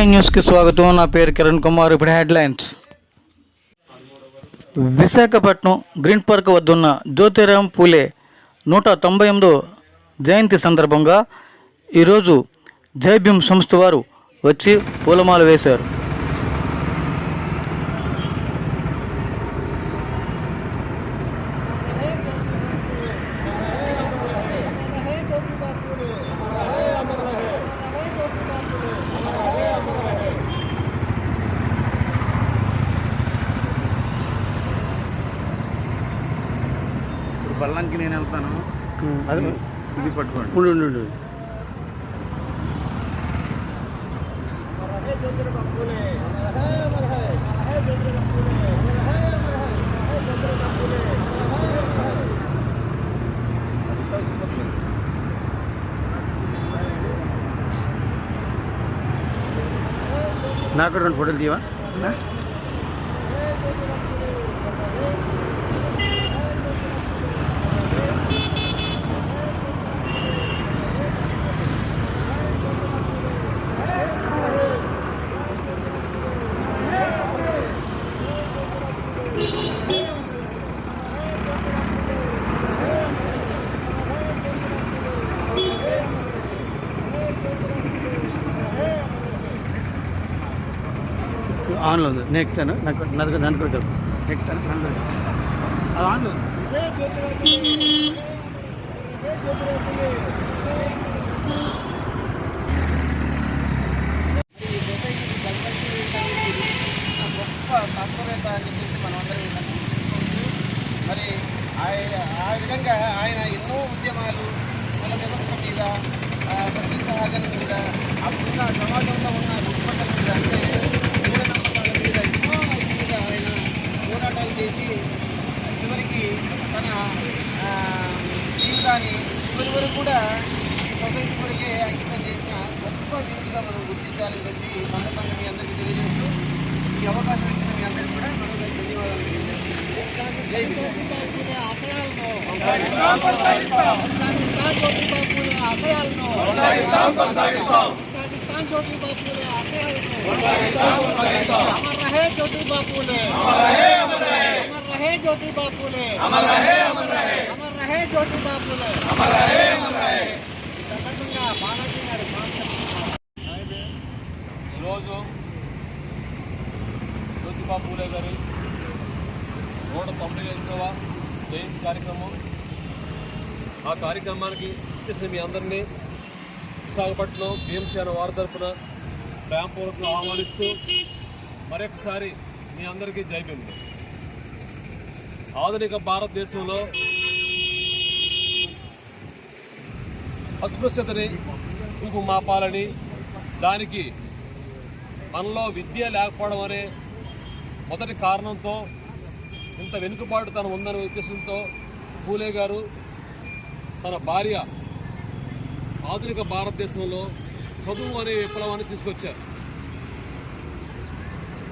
Nine న్యూస్కి స్వాగతం. నా పేరు కిరణ్ కుమార్. ఇప్పుడు హెడ్లైన్స్. విశాఖపట్నం గ్రీన్ పార్క్ వద్ద ఉన్న జ్యోతిరామ్ పూలే నూట తొంభై ఎనిమిదో జయంతి సందర్భంగా ఈరోజు జై భీమ్ సంస్థ వారు వచ్చి పూలమాల వేశారు. ఇప్పుడు బల్లంకి నేను వెళ్తాను అది ఇది పట్టుకోండి ఉండు ఉండు ఉండు నాకు రెండు ఫోటోలు తీవా ఆన్లో ఉంది. నేను ఎక్కుతాను నాకు నాకు నన్ను కూడా చెప్పు. ఎక్కుతాను ఆన్లో అది ఆన్లో తత్వవేత్త అని చెప్పేసి మనం అందరం మరి ఆ విధంగా ఆయన ఎన్నో ఉద్యమాలు కుల వివక్ష మీద సతీ సహగమనం మీద అప్పుడున్న సమాజంలో ఉన్న రుగ్మతల మీద అంటే జీవితాన్ని చివరి వరకు కూడా ఈ సొసైటీ కొరకే అంకితం చేసిన గొప్ప వ్యక్తిగా మనం గుర్తించాలని చెప్పి ఈ సందర్భంగా మీ అందరికీ తెలియజేస్తూ ఈ అవకాశం ఇచ్చిన మీ అందరికీ కూడా మరొక ధన్యవాదాలు తెలియజేస్తున్నాను జై హింద్. अमर रहे ज्योति बापूले अमर रहे अमर रहे अमर रहे ज्योति बापूले अमर रहे अमर रहे अमर रहे ज्योति बापूले अमर रहे ఈరోజు జ్యోతిబాబు పూలే గారి నూట పంపిణీ ఐదవ జయంతి కార్యక్రమం. ఆ కార్యక్రమానికి ఇచ్చేసిన మీ అందరినీ విశాఖపట్నం బీఎంసీ అనే వారి తరఫున ప్రేమపూర్వకంగా ఆహ్వానిస్తూ మరొకసారి మీ అందరికీ జయపింది ఆధునిక భారతదేశంలో అస్పృశ్యతని మాపాలని దానికి మనలో విద్య లేకపోవడం అనే మొదటి కారణంతో ఇంత వెనుకబాటు తన ఉందనే ఉద్దేశంతో పూలే గారు తన భార్య ఆధునిక భారతదేశంలో చదువు అనే విప్లవాన్ని తీసుకొచ్చారు.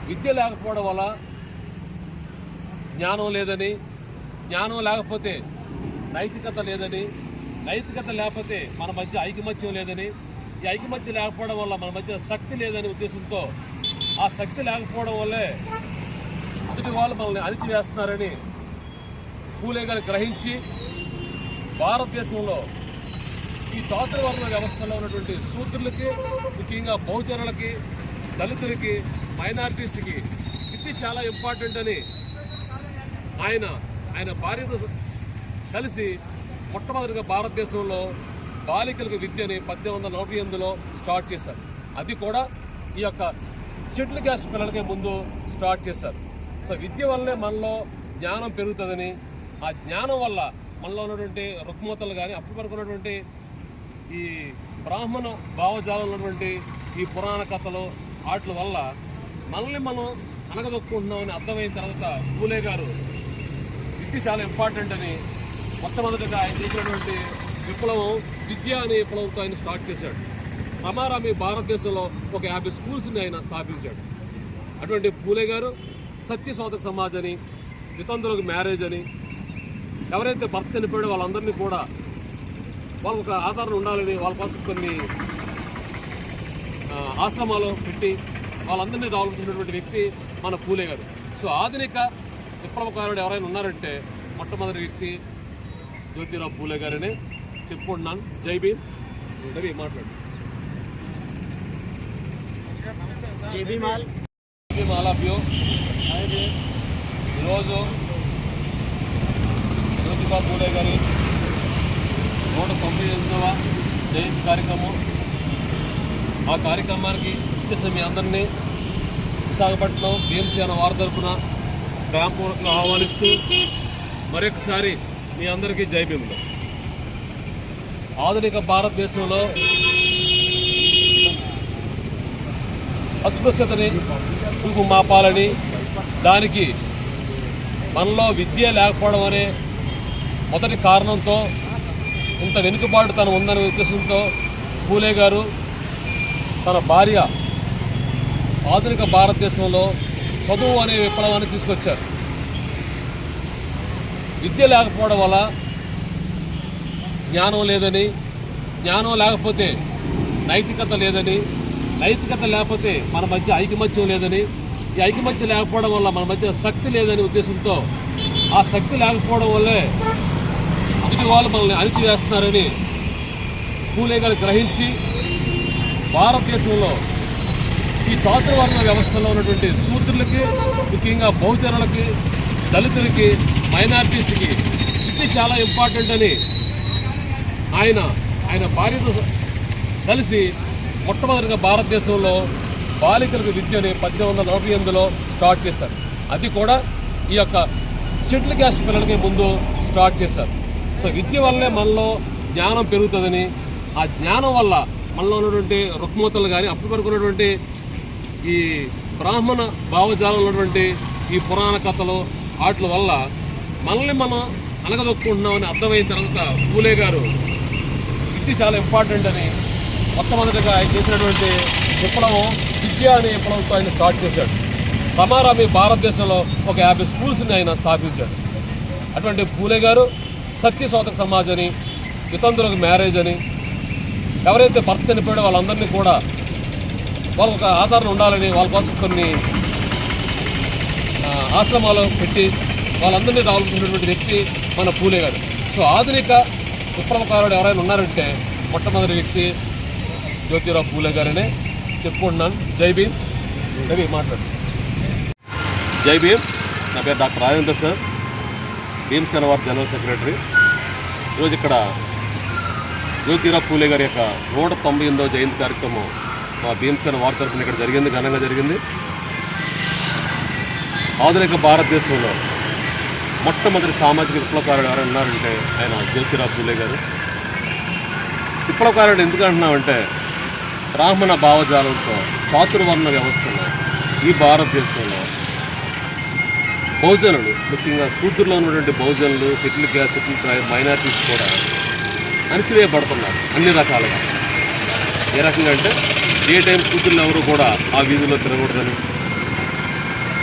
విద్య లేకపోవడం వల్ల జ్ఞానం లేదని జ్ఞానం లేకపోతే నైతికత లేదని నైతికత లేకపోతే మన మధ్య ఐకమత్యం లేదని ఈ ఐకమత్యం లేకపోవడం వల్ల మన మధ్య శక్తి లేదనే ఉద్దేశంతో ఆ శక్తి లేకపోవడం వల్లే ఎదుటి వాళ్ళు మనల్ని అణిచివేస్తున్నారని పూలే గారు గ్రహించి భారతదేశంలో ఈ చాతుర్వర్ణ వ్యవస్థలో ఉన్నటువంటి శూద్రులకి ముఖ్యంగా బహుజనులకి దళితులకి మైనారిటీస్కి ఇది చాలా ఇంపార్టెంట్ అని ఆయన ఆయన భార్యతో కలిసి మొట్టమొదటిగా భారతదేశంలో బాలికలకు విద్యని పద్దెనిమిది వందల నలభై ఎనిమిదిలో స్టార్ట్ చేశారు. అది కూడా ఈ యొక్క షెడ్యూల్ క్యాస్ట్ పిల్లలకే ముందు స్టార్ట్ చేశారు. సో విద్య వల్లే మనలో జ్ఞానం పెరుగుతుందని ఆ జ్ఞానం వల్ల మనలో ఉన్నటువంటి రుగ్మతలు కానీ అప్పటి వరకు ఉన్నటువంటి ఈ బ్రాహ్మణ భావజాలంలో ఉన్నటువంటి ఈ పురాణ కథలు వాటి వల్ల మనల్ని మనం అనగదొక్కుంటున్నామని అర్థమైన తర్వాత పూలే గారు విద్య చాలా ఇంపార్టెంట్ అని మొట్టమొదటిగా ఆయన చేసినటువంటి విప్లవం విద్య అనే విప్లవంతో ఆయన స్టార్ట్ చేశాడు. రమారామి భారతదేశంలో ఒక యాభై స్కూల్స్ని ఆయన స్థాపించాడు. అటువంటి పూలే గారు సత్య శోధక సమాజ్ అని వితంతులకు మ్యారేజ్ అని ఎవరైతే భర్త చనిపోయాడో వాళ్ళందరినీ కూడా వాళ్ళకు ఒక ఆధారణ ఉండాలని వాళ్ళ కోసం కొన్ని ఆశ్రమాలు పెట్టి వాళ్ళందరినీ రావాల్సినటువంటి వ్యక్తి మన పూలే గారు. సో ఆధునిక విప్లవకారుడు ఎవరైనా ఉన్నారంటే మొట్టమొదటి వ్యక్తి జ్యోతిరావు పూలే గారని చెప్పుకుంటున్నాను జై భీమ్. రవి మాట్లాడు జేబీమాల్ భీమ్ ఆల్. Of you. ఈరోజు జ్యోతిబా పూలే గారి నూట తొంభై ఎనిమిదవ జయంతి కార్యక్రమం. ఆ కార్యక్రమానికి ఇచ్చేసిన మీ అందరినీ విశాఖపట్నం బిఎంసీ అన్న వారి తరపున ప్రేమపూర్వకంగా ఆహ్వానిస్తూ మరొకసారి మీ అందరికీ జై భీములు. ఆధునిక భారతదేశంలో అస్పృశ్యతని తూపు మాపాలని దానికి మనలో విద్య లేకపోవడం అనే మొదటి కారణంతో ఇంత వెనుకబాటు తను ఉందనే ఉద్దేశంతో పూలే గారు తన భార్య ఆధునిక భారతదేశంలో చదువు అనే విప్లవాన్ని తీసుకొచ్చారు. విద్య లేకపోవడం వల్ల జ్ఞానం లేదని జ్ఞానం లేకపోతే నైతికత లేదని నైతికత లేకపోతే మన మధ్య ఐకమత్యం లేదని ఈ ఐకమత్యం లేకపోవడం వల్ల మన మధ్య శక్తి లేదని ఉద్దేశంతో ఆ శక్తి లేకపోవడం వల్లే ఇది వాళ్ళు మనల్ని అణిచివేస్తున్నారని పూలే గారు గ్రహించి భారతదేశంలో ఈ చాతుర్వర్ణ వ్యవస్థలో ఉన్నటువంటి శూద్రులకి ముఖ్యంగా బహుజనులకి దళితులకి మైనార్టీస్కి ఇది చాలా ఇంపార్టెంట్ అని ఆయన ఆయన భార్యతో కలిసి మొట్టమొదటిగా భారతదేశంలో బాలికలకు విద్యని పద్దెనిమిది వందల నలభై ఎనిమిదిలో స్టార్ట్ చేశారు. అది కూడా ఈ యొక్క షెటిల్ క్యాస్ట్ పిల్లలకి ముందు స్టార్ట్ చేశారు. సో విద్య వల్లే మనలో జ్ఞానం పెరుగుతుందని ఆ జ్ఞానం వల్ల మనలో ఉన్నటువంటి రుక్మతలు కానీ అప్పటి వరకు ఉన్నటువంటి ఈ బ్రాహ్మణ భావజాలంలో ఉన్నటువంటి ఈ పురాణ కథలు వాటి వల్ల మనల్ని మనం అనగదొక్కుంటున్నామని అర్థమైన తర్వాత పూలే గారు విద్య చాలా ఇంపార్టెంట్ అని మొట్టమొదటిగా ఆయన చేసినటువంటి విప్లవం విద్య అనే విప్లవంతో ఆయన స్టార్ట్ చేశాడు. రమారామి భారతదేశంలో ఒక యాభై స్కూల్స్ని ఆయన స్థాపించాడు. అటువంటి పూలే గారు సత్యశోతక సమాజ్ అని వితంతులకు మ్యారేజ్ అని ఎవరైతే భర్త చనిపోయాడో వాళ్ళందరినీ కూడా వాళ్ళకు ఒక ఆధారణ ఉండాలని వాళ్ళ కోసం కొన్ని ఆశ్రమాలు పెట్టి వాళ్ళందరినీ రావాల్సినటువంటి వ్యక్తి మన పూలే గారు. సో ఆధునిక విప్లవకారుడు ఎవరైనా ఉన్నారంటే మొట్టమొదటి వ్యక్తి జ్యోతిరావు పూలే గారనే. చెప్పుకుంటున్నాను జై భీమ్. రవి మాట్లాడు. జై భీమ్. నా పేరు డాక్టర్ రాజేంద్ర సార్. భీమ్సేన వారి జనరల్ సెక్రటరీ. ఈరోజు ఇక్కడ జ్యోతిరావు పూలే గారి యొక్క నూట తొంభై ఎనిమిదవ జయంతి కార్యక్రమం మా భీమసేన వారి తరఫున ఇక్కడ జరిగింది ఘనంగా జరిగింది. ఆధునిక భారతదేశంలో మొట్టమొదటి సామాజిక విప్లవకారుడు ఎవరన్నారంటే ఉన్నారంటే ఆయన జ్యోతిరావు పూలే గారు. విప్లవకారుడు ఎందుకు అంటున్నామంటే బ్రాహ్మణ భావజాలంతో చాతుర్వర్ణ వ్యవస్థలో ఈ భారతదేశంలో బహుజనులు ముఖ్యంగా సూత్రులో ఉన్నటువంటి బహుజనులు scheduled castes scheduled tribe minorities కూడా అణిచివేయబడుతున్నారు అన్ని రకాలుగా. ఏ రకంగా అంటే ఏ టైం సూత్రులు ఎవరు కూడా ఆ వీధుల్లో తిరగకూడదని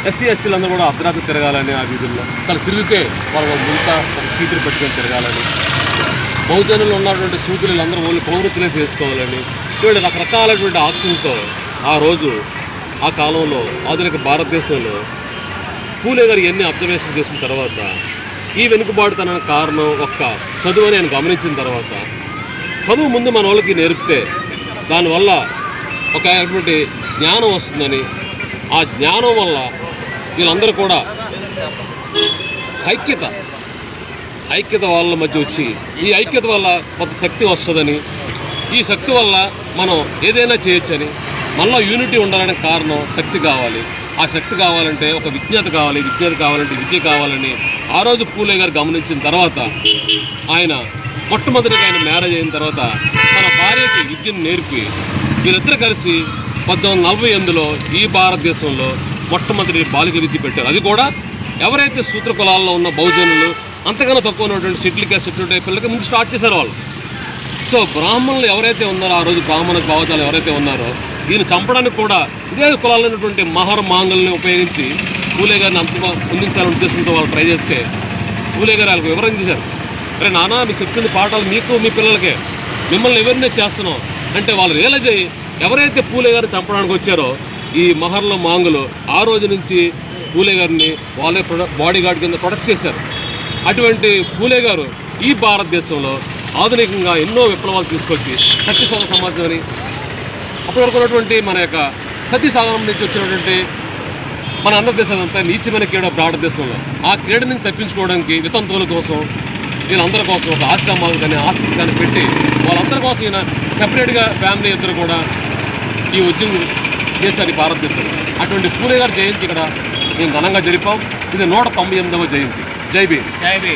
ఎస్సీ ఎస్టీలు అందరూ కూడా అర్ధరాత్రి తిరగాలని ఆ వీధుల్లో. తను తిరిగితే వాళ్ళ ముంత ఒక చీతులు పెట్టుకొని తిరగాలని. బహుజనులు ఉన్నటువంటి సూతులు అందరూ ఓన్లీ ప్రవృత్తినే చేసుకోవాలని. ఇటువంటి రకరకాలైనటువంటి ఆక్షన్తో ఆ రోజు ఆ కాలంలో ఆధునిక భారతదేశంలో పూలే గారు ఎన్ని అబ్జర్వేషన్ చేసిన తర్వాత ఈ వెనుకబాటుతనానికి కారణం ఒక్క చదువు అని గమనించిన తర్వాత చదువు ముందు మన వాళ్ళకి నేర్పితే దానివల్ల ఒక అటువంటి జ్ఞానం వస్తుందని. ఆ జ్ఞానం వల్ల వీళ్ళందరూ కూడా ఐక్యత ఐక్యత వాళ్ళ మధ్య వచ్చి ఈ ఐక్యత వల్ల కొంత శక్తి వస్తుందని ఈ శక్తి వల్ల మనం ఏదైనా చేయొచ్చని మనలో యూనిటీ ఉండాలనే కారణం శక్తి కావాలి. ఆ శక్తి కావాలంటే ఒక విజ్ఞత కావాలి విజ్ఞత కావాలంటే విద్య కావాలని ఆ రోజు పూలే గారు గమనించిన తర్వాత ఆయన మొట్టమొదటిగా ఆయన మ్యారేజ్ అయిన తర్వాత తన భార్యకి విద్యను నేర్పి వీళ్ళిద్దరు కలిసి పంతొమ్మిది నలభై ఎనిమిదిలో ఈ భారతదేశంలో మొట్టమొదటి బాలిక విద్య పెట్టారు. అది కూడా ఎవరైతే సూత్ర కులాల్లో ఉన్న బహుజనులు అంతకన్నా తక్కువ ఉన్నటువంటి షెడ్యూల్ క్యాస్ట్ షెడ్యూల్ పిల్లలకి ముందు స్టార్ట్ చేశారు వాళ్ళు. సో బ్రాహ్మణులు ఎవరైతే ఉన్నారో ఆ రోజు బ్రాహ్మణ భావజాలు ఎవరైతే ఉన్నారో ఈయన చంపడానికి కూడా ఇదే కులాల్లో ఉన్నటువంటి మహర్ మాంగల్ని ఉపయోగించి పూలే గారిని అంత పొందించాలనే ఉద్దేశంతో వాళ్ళు ట్రై చేస్తే పూలే గారు వాళ్ళకి వివరణ చేశారు. అరే నానా మీకు చెప్తున్న పాఠాలు మీకు మీ పిల్లలకే. మిమ్మల్ని ఎవరినే చేస్తున్నాం. అంటే వాళ్ళు రియలైజ్ అయ్యి ఎవరైతే పూలే గారు చంపడానికి వచ్చారో ఈ మహర్ల మాంగులు ఆ రోజు నుంచి పూలే గారిని వాళ్ళే బాడీ గార్డ్ కింద ప్రొటెక్ట్ చేశారు. అటువంటి పూలే గారు ఈ భారతదేశంలో ఆధునికంగా ఎన్నో విప్లవాలు తీసుకొచ్చి సత్యశోధ సమాజం అని అప్పటి వరకు ఉన్నటువంటి మన యొక్క సతీ సాధనం నుంచి వచ్చినటువంటి మన ఆంధ్రదేశం అంతా నీచమైన క్రీడ భారతదేశంలో. ఆ క్రీడ నుంచి తప్పించుకోవడానికి వితంతువుల కోసం వీళ్ళందరి కోసం ఒక ఆశ్రమాలు కానీ హాస్టల్స్ కానీ పెట్టి వాళ్ళందరి కోసం ఈయన సపరేట్గా ఫ్యామిలీ ఇద్దరు కూడా ఈ ఉద్యమం చేశారు ఈ భారతదేశంలో అటువంటి పూరే గారి జయంతి ఇక్కడ మేము ఘనంగా జరిపాం. ఇది నూట తొంభై ఎనిమిదవ జయంతి. జై బీ జై బీ